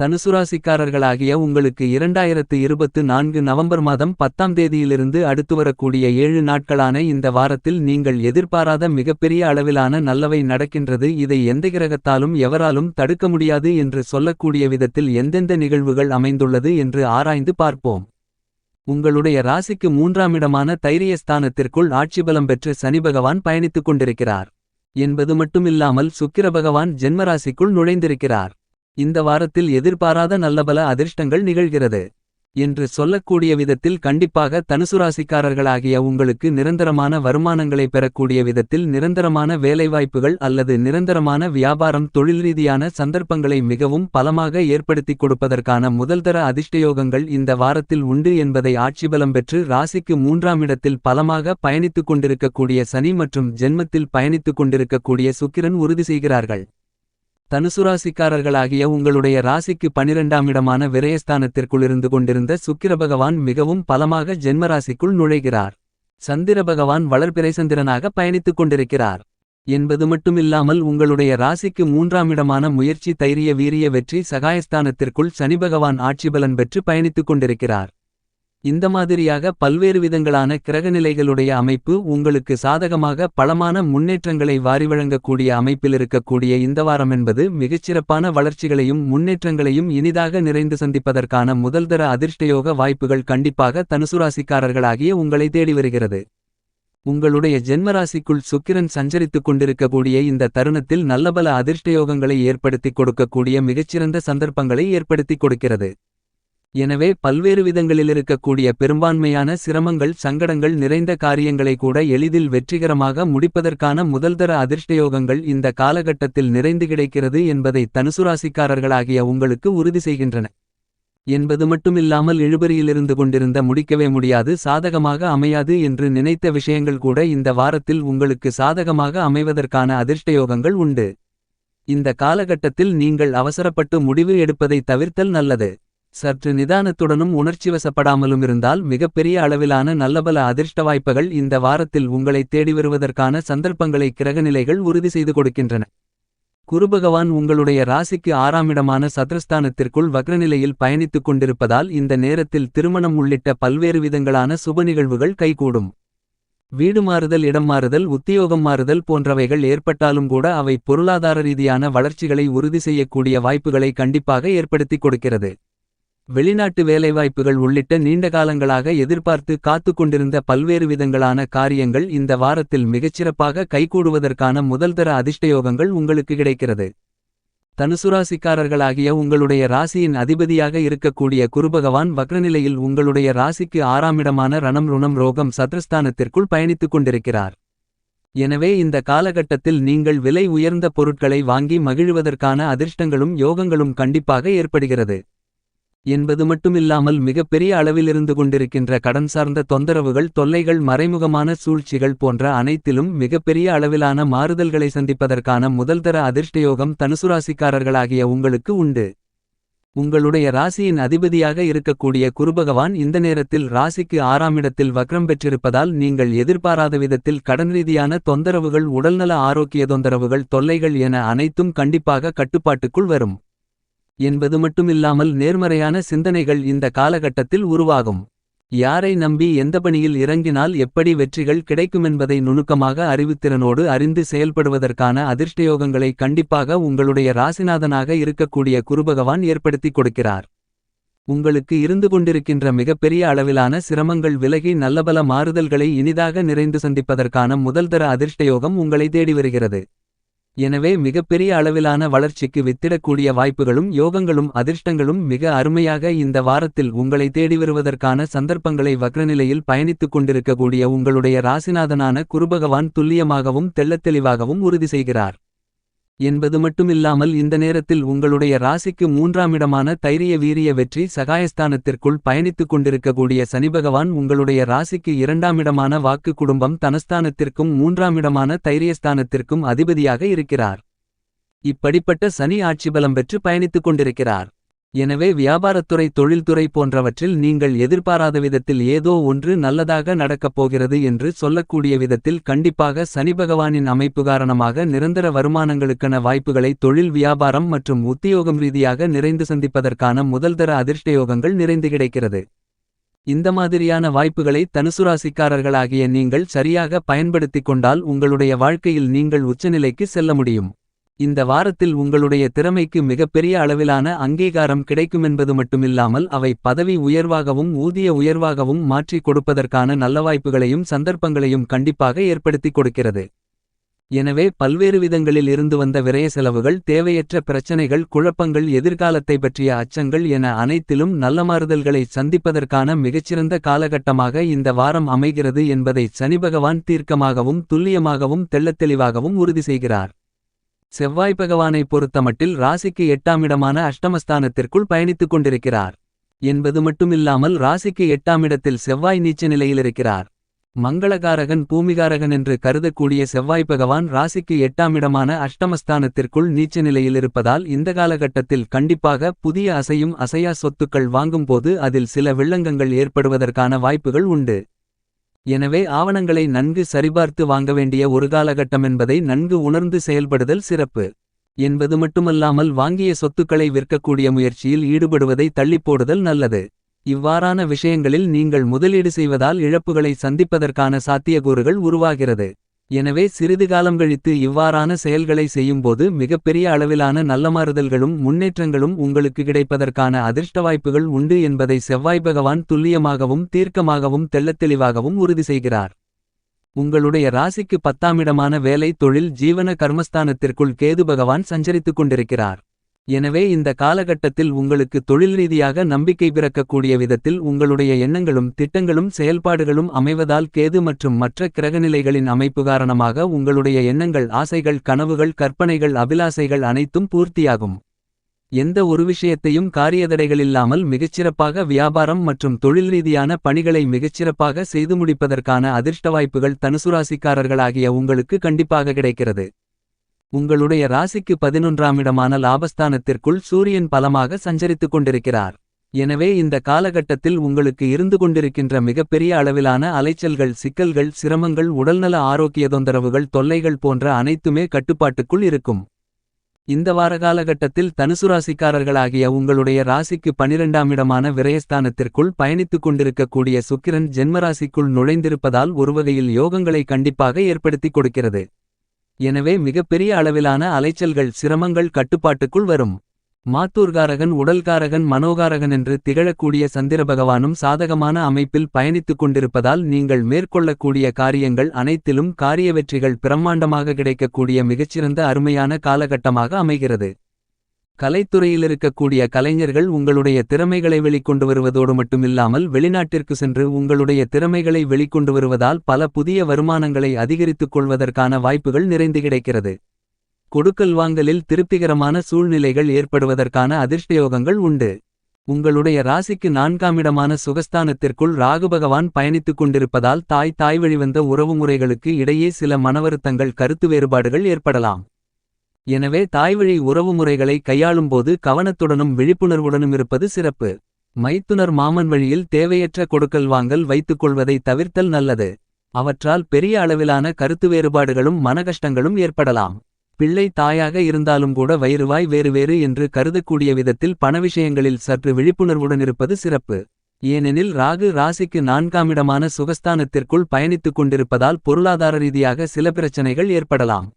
தனுசுராசிக்காரர்களாகிய உங்களுக்கு இரண்டாயிரத்து இருபத்து நான்கு நவம்பர் மாதம் பத்தாம் தேதியிலிருந்து அடுத்து வரக்கூடிய ஏழு நாட்களான இந்த வாரத்தில் நீங்கள் எதிர்பாராத மிகப்பெரிய அளவிலான நல்லவை நடக்கின்றது. இதை எந்த கிரகத்தாலும் எவராலும் தடுக்க முடியாது என்று சொல்லக்கூடிய விதத்தில் எந்தெந்த நிகழ்வுகள் அமைந்துள்ளது என்று ஆராய்ந்து பார்ப்போம். உங்களுடைய ராசிக்கு மூன்றாம் இடமான தைரியஸ்தானத்திற்குள் ஆட்சிபலம் பெற்று சனி பகவான் பயணித்துக் கொண்டிருக்கிறார். என்பது மட்டுமில்லாமல் சுக்கிர பகவான் ஜென்மராசிக்குள் நுழைந்திருக்கிறார். இந்த வாரத்தில் எதிர்பாராத நல்லபல அதிர்ஷ்டங்கள் நிகழ்கிறது என்று சொல்லக்கூடிய விதத்தில் கண்டிப்பாக தனுசுராசிக்காரர்களாகிய உங்களுக்கு நிரந்தரமான வருமானங்களை பெறக்கூடிய விதத்தில் நிரந்தரமான வேலைவாய்ப்புகள் அல்லது நிரந்தரமான வியாபாரம் தொழில் ரீதியான சந்தர்ப்பங்களை மிகவும் பலமாக ஏற்படுத்திக் கொடுப்பதற்கான முதல்தர அதிர்ஷ்டயோகங்கள் இந்த வாரத்தில் உண்டு என்பதை ஆட்சிபலம் பெற்று ராசிக்கு மூன்றாம் இடத்தில் பலமாக பயணித்துக் கொண்டிருக்கக்கூடிய சனி மற்றும் ஜென்மத்தில் பயணித்துக் கொண்டிருக்கக்கூடிய சுக்கிரன் உறுதி செய்கிறார்கள். தனுசுராசிக்காரர்களாகிய உங்களுடைய ராசிக்கு பனிரெண்டாம் இடமான விரயஸ்தானத்திற்குள் இருந்து கொண்டிருந்த சுக்கிர பகவான் மிகவும் பலமாக ஜென்மராசிக்குள் நுழைகிறார். சந்திர பகவான் வளர்பிறை பயணித்துக் கொண்டிருக்கிறார். என்பது மட்டுமில்லாமல் உங்களுடைய ராசிக்கு மூன்றாம் இடமான முயற்சி தைரிய வீரிய வெற்றி சகாயஸ்தானத்திற்குள் சனி பகவான் ஆட்சிபலன் பெற்று பயணித்துக் கொண்டிருக்கிறார். இந்த மாதிரியாக பல்வேறு விதங்களான கிரகநிலைகளுடைய அமைப்பு உங்களுக்கு சாதகமாக பலமான முன்னேற்றங்களை வாரி வழங்கக்கூடிய அமைப்பில் இருக்கக்கூடிய இந்த வாரம் என்பது மிகச்சிறப்பான வளர்ச்சிகளையும் முன்னேற்றங்களையும் இனிதாக நிறைந்து சந்திப்பதற்கான முதல்தர அதிர்ஷ்டயோக வாய்ப்புகள் கண்டிப்பாக தனுசுராசிக்காரர்களாகிய உங்களை தேடி வருகிறது. உங்களுடைய ஜென்மராசிக்குள் சுக்கிரன் சஞ்சரித்துக் கொண்டிருக்கக்கூடிய இந்த தருணத்தில் நல்லபல அதிர்ஷ்டயோகங்களை ஏற்படுத்திக் கொடுக்கக்கூடிய மிகச்சிறந்த சந்தர்ப்பங்களை ஏற்படுத்திக் கொடுக்கிறது. எனவே பல்வேறு விதங்களில் இருக்கக்கூடிய பெரும்பான்மையான சிரமங்கள் சங்கடங்கள் நிறைந்த காரியங்களை கூட எளிதில் வெற்றிகரமாக முடிப்பதற்கான முதல்தர அதிர்ஷ்டயோகங்கள் இந்த காலகட்டத்தில் நிறைந்து கிடைக்கிறது என்பதை தனுசுராசிக்காரர்களாகிய உங்களுக்கு உறுதி செய்கின்றன. என்பது மட்டுமில்லாமல் இழுபறியிலிருந்து கொண்டிருந்த முடிக்கவே முடியாது சாதகமாக அமையாது என்று நினைத்த விஷயங்கள் கூட இந்த வாரத்தில் உங்களுக்கு சாதகமாக அமைவதற்கான அதிர்ஷ்டயோகங்கள் உண்டு. இந்த காலகட்டத்தில் நீங்கள் அவசரப்பட்டு முடிவு எடுப்பதை தவிர்த்தல் நல்லது. சற்று நிதானத்துடனும் உணர்ச்சிவசப்படாமலும் இருந்தால் மிகப்பெரிய அளவிலான நல்லபல அதிர்ஷ்ட வாய்ப்புகள் இந்த வாரத்தில் உங்களை தேடி வருவதற்கான சந்தர்ப்பங்களை கிரகநிலைகள் உறுதி செய்து கொடுக்கின்றன. குருபகவான் உங்களுடைய ராசிக்கு ஆறாமிடமான சத்ரஸ்தானத்திற்குள் வக்ரநிலையில் பயணித்துக் கொண்டிருப்பதால் இந்த நேரத்தில் திருமணம் உள்ளிட்ட பல்வேறு விதங்களான சுப நிகழ்வுகள் கைகூடும். வீடு மாறுதல் இடம் மாறுதல் உத்தியோகம் மாறுதல் போன்றவைகள் ஏற்பட்டாலும் கூட அவை பொருளாதார ரீதியான வளர்ச்சிகளை உறுதி செய்யக்கூடிய வாய்ப்புகளை கண்டிப்பாக ஏற்படுத்திக் கொடுக்கிறது. வெளிநாட்டு வேலைவாய்ப்புகள் உள்ளிட்ட நீண்ட காலங்களாக எதிர்பார்த்து காத்து கொண்டிருந்த பல்வேறு விதங்களான காரியங்கள் இந்த வாரத்தில் மிகச்சிறப்பாக கைகூடுவதற்கான முதல்தர அதிர்ஷ்டயோகங்கள் உங்களுக்கு கிடைக்கிறது. தனுசுராசிக்காரர்களாகிய உங்களுடைய ராசியின் அதிபதியாக இருக்கக்கூடிய குருபகவான் வக்ரநிலையில் உங்களுடைய ராசிக்கு ஆறாமிடமான ரணம் ருணம் ரோகம் சத்ரஸ்தானத்திற்குள் பயணித்துக் கொண்டிருக்கிறார். எனவே இந்த காலகட்டத்தில் நீங்கள் விலை உயர்ந்த பொருட்களை வாங்கி மகிழ்வதற்கான அதிர்ஷ்டங்களும் யோகங்களும் கண்டிப்பாக ஏற்படுகிறது. என்பது மட்டுமில்லாமல் மிகப்பெரிய அளவிலிருந்து கொண்டிருக்கின்ற கடன் சார்ந்த தொந்தரவுகள் தொல்லைகள் மறைமுகமான சூழ்ச்சிகள் போன்ற அனைத்திலும் மிகப்பெரிய அளவிலான மாறுதல்களை சந்திப்பதற்கான முதல்தர அதிர்ஷ்டயோகம் தனுசுராசிக்காரர்களாகிய உங்களுக்கு உண்டு. உங்களுடைய ராசியின் அதிபதியாக இருக்கக்கூடிய குருபகவான் இந்த நேரத்தில் ராசிக்கு ஆறாமிடத்தில் வக்ரம் பெற்றிருப்பதால் நீங்கள் எதிர்பாராத விதத்தில் கடன் ரீதியான தொந்தரவுகள் உடல்நல ஆரோக்கிய தொந்தரவுகள் தொல்லைகள் என அனைத்தும் கண்டிப்பாக கட்டுப்பாட்டுக்குள் வரும். என்பது மட்டுமில்லாமல் நேர்மறையான சிந்தனைகள் இந்த காலகட்டத்தில் உருவாகும். யாரை நம்பி எந்த பணியில் இறங்கினால் எப்படி வெற்றிகள் கிடைக்குமென்பதை நுணுக்கமாக அறிவுத்திறனோடு அறிந்து செயல்படுவதற்கான அதிர்ஷ்டயோகங்களை கண்டிப்பாக உங்களுடைய ராசிநாதனாக இருக்கக்கூடிய குருபகவான் ஏற்படுத்திக் கொடுக்கிறார். உங்களுக்கு இருந்து கொண்டிருக்கின்ற மிகப்பெரிய அளவிலான சிரமங்கள் விலகி நல்லபல மாறுதல்களை இனிதாக நிறைந்து சந்திப்பதற்கான முதல்தர அதிர்ஷ்டயோகம் உங்களை தேடி வருகிறது. எனவே மிகப்பெரிய அளவிலான வளர்ச்சிக்கு வித்திடக்கூடிய வாய்ப்புகளும் யோகங்களும் அதிர்ஷ்டங்களும் மிக அருமையாக இந்த வாரத்தில் உங்களை தேடி வருவதற்கான சந்தர்ப்பங்களை வக்ரநிலையில் பயணித்துக் கொண்டிருக்கக்கூடிய உங்களுடைய ராசிநாதனான குருபகவான் துல்லியமாகவும் தெள்ளத்தெளிவாகவும் உறுதி செய்கிறார். என்பது மட்டுமில்லாமல் இந்த நேரத்தில் உங்களுடைய ராசிக்கு மூன்றாம் இடமான தைரிய வீரிய வெற்றி சகாயஸ்தானத்திற்குள் பயணித்துக் கொண்டிருக்கக்கூடிய சனிபகவான் உங்களுடைய ராசிக்கு இரண்டாம் இடமான வாக்கு குடும்பம் தனஸ்தானத்திற்கும் மூன்றாம் இடமான தைரியஸ்தானத்திற்கும் அதிபதியாக இருக்கிறார். இப்படிப்பட்ட சனி ஆட்சிபலம் பெற்று பயணித்துக் கொண்டிருக்கிறார். எனவே வியாபாரத்துறை தொழில்துறை போன்றவற்றில் நீங்கள் எதிர்பாராத விதத்தில் ஏதோ ஒன்று நல்லதாக நடக்கப் போகிறது என்று சொல்லக்கூடிய விதத்தில் கண்டிப்பாக சனிபகவானின் அமைப்பு காரணமாக நிரந்தர வருமானங்களுக்கான வாய்ப்புகளை தொழில் வியாபாரம் மற்றும் உத்தியோகம் ரீதியாக நிறைந்து சந்திப்பதற்கான முதல்தர அதிர்ஷ்டயோகங்கள் நிறைந்து கிடைக்கிறது. இந்த மாதிரியான வாய்ப்புகளை தனுசுராசிக்காரர்களாகிய நீங்கள் சரியாக பயன்படுத்திக் கொண்டால் உங்களுடைய வாழ்க்கையில் நீங்கள் உச்சநிலைக்கு செல்ல முடியும். இந்த வாரத்தில் உங்களுடைய திறமைக்கு மிகப்பெரிய அளவிலான அங்கீகாரம் கிடைக்குமென்பது மட்டுமில்லாமல் அவை பதவி உயர்வாகவும் ஊதிய உயர்வாகவும் மாற்றிக் கொடுப்பதற்கான நல்ல வாய்ப்புகளையும் சந்தர்ப்பங்களையும் கண்டிப்பாக ஏற்படுத்திக் கொடுக்கிறது. எனவே பல்வேறு விதங்களில் இருந்து வந்த விரய செலவுகள் தேவையற்ற பிரச்சனைகள் குழப்பங்கள் எதிர்காலத்தை பற்றிய அச்சங்கள் என அனைத்திலும் நல்ல மாறுதல்களை சந்திப்பதற்கான மிகச்சிறந்த காலகட்டமாக இந்த வாரம் அமைகிறது என்பதை சனிபகவான் தீர்க்கமாகவும் துல்லியமாகவும் தெள்ளத்தெளிவாகவும் உறுதி செய்கிறார். செவ்வாய் பகவானை பொறுத்தமட்டில் ராசிக்கு எட்டாமிடமான அஷ்டமஸ்தானத்திற்குள் பயணித்துக் கொண்டிருக்கிறார். என்பது மட்டுமில்லாமல் ராசிக்கு எட்டாமிடத்தில் செவ்வாய் நீச்ச நிலையிலிருக்கிறார். மங்களகாரகன் பூமிகாரகன் என்று கருதக்கூடிய செவ்வாய் பகவான் ராசிக்கு எட்டாமிடமான அஷ்டமஸ்தானத்திற்குள் நீச்ச நிலையில் இருப்பதால் இந்த காலகட்டத்தில் கண்டிப்பாக புதிய அசையும் அசையா சொத்துக்கள் வாங்கும்போது அதில் சில வில்லங்கங்கள் ஏற்படுவதற்கான வாய்ப்புகள் உண்டு. எனவே ஆவணங்களை நன்கு சரிபார்த்து வாங்க வேண்டிய ஒரு காலகட்டம் என்பதை நன்கு உணர்ந்து செயல்படுதல் சிறப்பு. என்பது மட்டுமல்லாமல் வாங்கிய சொத்துக்களை விற்கக்கூடிய முயற்சியில் ஈடுபடுவதை தள்ளிப்போடுதல் நல்லது. இவ்வாறான விஷயங்களில் நீங்கள் முதலீடு செய்வதால் இழப்புகளை சந்திப்பதற்கான சாத்தியக்கூறுகள் உருவாகிறது. எனவே சிறிது காலம் கழித்து இவ்வாறான செயல்களை செய்யும்போது மிகப்பெரிய அளவிலான நல்லமாறுதல்களும் முன்னேற்றங்களும் உங்களுக்கு கிடைப்பதற்கான அதிர்ஷ்ட வாய்ப்புகள் உண்டு என்பதை செவ்வாய் பகவான் துல்லியமாகவும் தீர்க்கமாகவும் தெள்ளத்தெளிவாகவும் உறுதி செய்கிறார். உங்களுடைய ராசிக்கு பத்தாமிடமான வேலை தொழில் ஜீவன கர்மஸ்தானத்திற்குள் கேது பகவான் சஞ்சரித்துக் கொண்டிருக்கிறார். எனவே இந்த காலகட்டத்தில் உங்களுக்கு தொழில் ரீதியாக நம்பிக்கை பிறக்கக்கூடிய விதத்தில் உங்களுடைய எண்ணங்களும் திட்டங்களும் செயல்பாடுகளும் அமைவதால் கேது மற்றும் மற்ற கிரகநிலைகளின் அமைப்பு காரணமாக உங்களுடைய எண்ணங்கள் ஆசைகள் கனவுகள் கற்பனைகள் அபிலாசைகள் அனைத்தும் பூர்த்தியாகும். எந்த ஒரு விஷயத்தையும் காரியதடைகளில்லாமல் மிகச்சிறப்பாக வியாபாரம் மற்றும் தொழில் ரீதியான பணிகளை மிகச்சிறப்பாக செய்து முடிப்பதற்கான அதிர்ஷ்ட வாய்ப்புகள் தனுசுராசிக்காரர்களாகிய உங்களுக்கு கண்டிப்பாக கிடைக்கிறது. உங்களுடைய ராசிக்கு பதினொன்றாம் இடமான லாபஸ்தானத்திற்குள் சூரியன் பலமாக சஞ்சரித்துக் கொண்டிருக்கிறார். எனவே இந்த காலகட்டத்தில் உங்களுக்கு இருந்து கொண்டிருக்கின்ற மிகப்பெரிய அளவிலான அலைச்சல்கள் சிக்கல்கள் சிரமங்கள் உடல்நல ஆரோக்கிய தொந்தரவுகள் தொல்லைகள் போன்ற அனைத்துமே கட்டுப்பாட்டுக்குள் இருக்கும். இந்த வார காலகட்டத்தில் தனுசுராசிக்காரர்களாகிய உங்களுடைய ராசிக்கு பனிரெண்டாம் இடமான விரயஸ்தானத்திற்குள் பயணித்துக் கொண்டிருக்கக்கூடிய சுக்கிரன் ஜென்மராசிக்குள் நுழைந்திருப்பதால் ஒருவகையில் யோகங்களை கண்டிப்பாக ஏற்படுத்திக் கொடுக்கிறது. எனவே மிகப்பெரிய அளவிலான அலைச்சல்கள் சிரமங்கள் கட்டுப்பாட்டுக்குள் வரும். மாத்தூர்காரகன் உடல்காரகன் மனோகாரகன் என்று திகழக்கூடிய சந்திர பகவானும் சாதகமான அமைப்பில் பயணித்துக் கொண்டிருப்பதால் நீங்கள் மேற்கொள்ளக்கூடிய காரியங்கள் அனைத்திலும் காரிய வெற்றிகள் பிரம்மாண்டமாக கிடைக்கக்கூடிய மிகச்சிறந்த அருமையான காலகட்டமாக அமைகிறது. கலைத்துறையில் இருக்கக்கூடிய கலைஞர்கள் உங்களுடைய திறமைகளை வெளிக்கொண்டு வருவதோடு மட்டுமில்லாமல் வெளிநாட்டிற்கு சென்று உங்களுடைய திறமைகளை வெளிக்கொண்டு வருவதால் பல புதிய வருமானங்களை அதிகரித்துக் கொள்வதற்கான வாய்ப்புகள் நிறைந்து கிடைக்கிறது. கொடுக்கல் வாங்கலில் திருப்திகரமான சூழ்நிலைகள் ஏற்படுவதற்கான அதிர்ஷ்டயோகங்கள் உண்டு. உங்களுடைய ராசிக்கு நான்காமிடமான சுகஸ்தானத்திற்குள் ராகுபகவான் பயணித்துக் கொண்டிருப்பதால் தாய் தாய் வழிவந்த உறவுமுறைகளுக்கு இடையே சில மனவருத்தங்கள் கருத்து வேறுபாடுகள் ஏற்படலாம். எனவே தாய்வழி உறவுமுறைகளை கையாளும்போது கவனத்துடனும் விழிப்புணர்வுடனும் இருப்பது சிறப்பு. மைத்துனர் மாமன் வழியில் தேவையற்ற கொடுக்கல் வாங்கல் வைத்துக் கொள்வதை தவிர்த்தல் நல்லது. அவற்றால் பெரிய அளவிலான கருத்து வேறுபாடுகளும் மனகஷ்டங்களும் ஏற்படலாம். பிள்ளை தாயாக இருந்தாலும் கூட வயிறுவாய் வேறு வேறு என்று கருதக்கூடிய விதத்தில் பண விஷயங்களில் சற்று விழிப்புணர்வுடன் இருப்பது சிறப்பு. ஏனெனில் ராகு ராசிக்கு நான்காமிடமான சுகஸ்தானத்திற்குள் பயணித்துக் கொண்டிருப்பதால் பொருளாதார ரீதியாக சில பிரச்சனைகள் ஏற்படலாம்.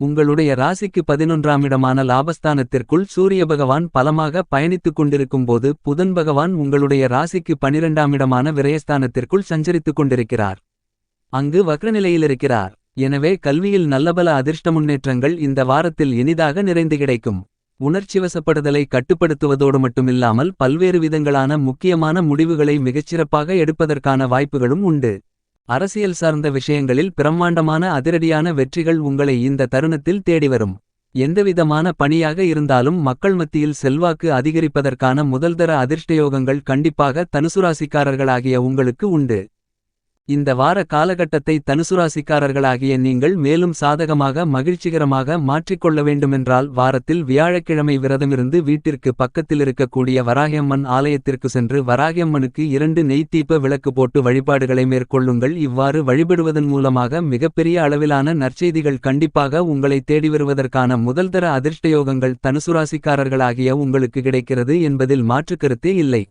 உங்களுடைய ராசிக்கு பதினொன்றாம் இடமான லாபஸ்தானத்திற்குள் சூரிய பகவான் பலமாக பயணித்துக் கொண்டிருக்கும் போது புதன் பகவான் உங்களுடைய ராசிக்கு பனிரெண்டாம் இடமான விரயஸ்தானத்திற்குள் சஞ்சரித்துக் கொண்டிருக்கிறார். அங்கு வக்ரநிலையிலிருக்கிறார் எனவே கல்வியில் நல்லபல அதிர்ஷ்ட முன்னேற்றங்கள் இந்த வாரத்தில் இனிதாக நிறைந்து கிடைக்கும். உணர்ச்சிவசப்படுதலை கட்டுப்படுத்துவதோடு மட்டுமில்லாமல் பல்வேறு விதங்களான முக்கியமான முடிவுகளை மிகச்சிறப்பாக எடுப்பதற்கான வாய்ப்புகளும் உண்டு. அரசியல் சார்ந்த விஷயங்களில் பிரம்மாண்டமான அதிரடியான வெற்றிகள் உங்களை இந்த தருணத்தில் தேடிவரும் எந்தவிதமான பணியாக இருந்தாலும் மக்கள் மத்தியில் செல்வாக்கு அதிகரிப்பதற்கான முதல்தர அதிர்ஷ்டயோகங்கள் கண்டிப்பாக தனுசுராசிக்காரர்களாகிய உங்களுக்கு உண்டு. இந்த வார காலகட்டத்தை தனுசுராசிக்காரர்களாகிய நீங்கள் மேலும் சாதகமாக மகிழ்ச்சிகரமாக மாற்றிக்கொள்ள வேண்டுமென்றால் வாரத்தில் வியாழக்கிழமை விரதமிருந்து வீட்டிற்கு பக்கத்தில் இருக்கக்கூடிய வராகியம்மன் ஆலயத்திற்கு சென்று வராகியம்மனுக்கு இரண்டு நெய்த்தீப்ப விளக்கு போட்டு வழிபாடுகளை மேற்கொள்ளுங்கள். இவ்வாறு வழிபடுவதன் மூலமாக மிகப்பெரிய அளவிலான நற்செய்திகள் கண்டிப்பாக உங்களை தேடி வருவதற்கான முதல்தர அதிர்ஷ்டயோகங்கள் தனுசுராசிக்காரர்களாகிய உங்களுக்கு கிடைக்கிறது என்பதில் மாற்றுக்கருத்தே இல்லை.